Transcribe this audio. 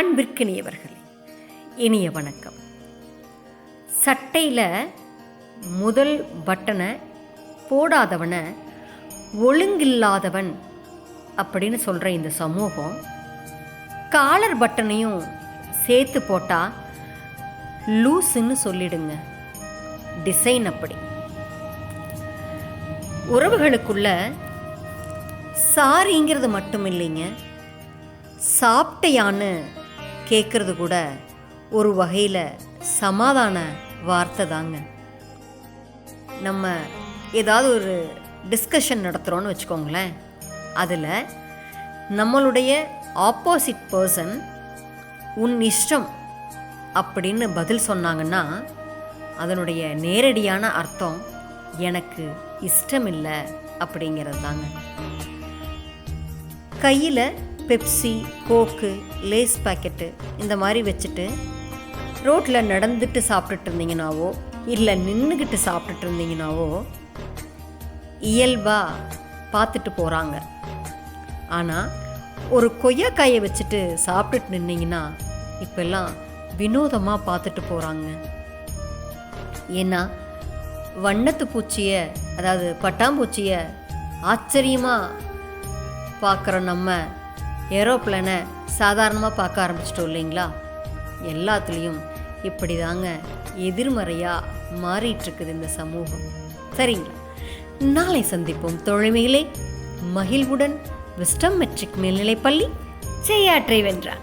அன்பிற்கினியவர்களே இனிய வணக்கம். சட்டையில் முதல் பட்டனை போடாதவனை ஒழுங்கில்லாதவன் அப்படின்னு சொல்கிற இந்த சமூகம் காலர் பட்டனையும் சேர்த்து போட்டால் லூஸுன்னு சொல்லிடுங்க. டிசைன் அப்படி. உறவுகளுக்குள்ள சாரிங்கிறது மட்டும் இல்லைங்க சாப்பிட்டையான்னு கேட்குறது கூட ஒரு வகையில் சமாதான வார்த்தை தாங்க. நம்ம ஏதாவது ஒரு டிஸ்கஷன் நடத்துகிறோன்னு வச்சுக்கோங்களேன். அதில் நம்மளுடைய ஆப்போசிட் பர்சன் உன் இஷ்டம் அப்படின்னு பதில் சொன்னாங்கன்னா அதனுடைய நேரடியான அர்த்தம் எனக்கு இஷ்டம் இல்லை அப்படிங்கிறது தாங்க. கையில் பெப்சி கோக்கு லேஸ் பாக்கெட்டு இந்த மாதிரி வச்சுட்டு ரோட்டில் நடந்துட்டு சாப்பிட்டுட்டு இருந்தீங்கனாவோ இல்லை நின்றுக்கிட்டு சாப்பிட்டுட்டு இருந்தீங்கனாவோ இயல்பாக பார்த்துட்டு போகிறாங்க ஆனால் ஒரு கொய்யாக்காயை வச்சுட்டு சாப்பிட்டுட்டு நின்னீங்கன்னா இப்போல்லாம் வினோதமாக பார்த்துட்டு போகிறாங்க ஏன்னா வண்ணத்து பூச்சியை அதாவது பட்டாம்பூச்சியை ஆச்சரியமாக பார்க்குற நம்ம ஏரோப்ளேனை சாதாரணமாக பார்க்க ஆரம்பிச்சிட்டோம் இல்லைங்களா? எல்லாத்துலேயும் இப்படி தாங்க எதிர்மறையாக மாறிட்டுருக்குது இந்த சமூகம். சரிங்களா நாளை சந்திப்போம் தோழமையிலே. மகிழ்வுடன் விஸ்டம் மெட்ரிக் மேல்நிலைப்பள்ளி செய்யாற்றை வென்றான்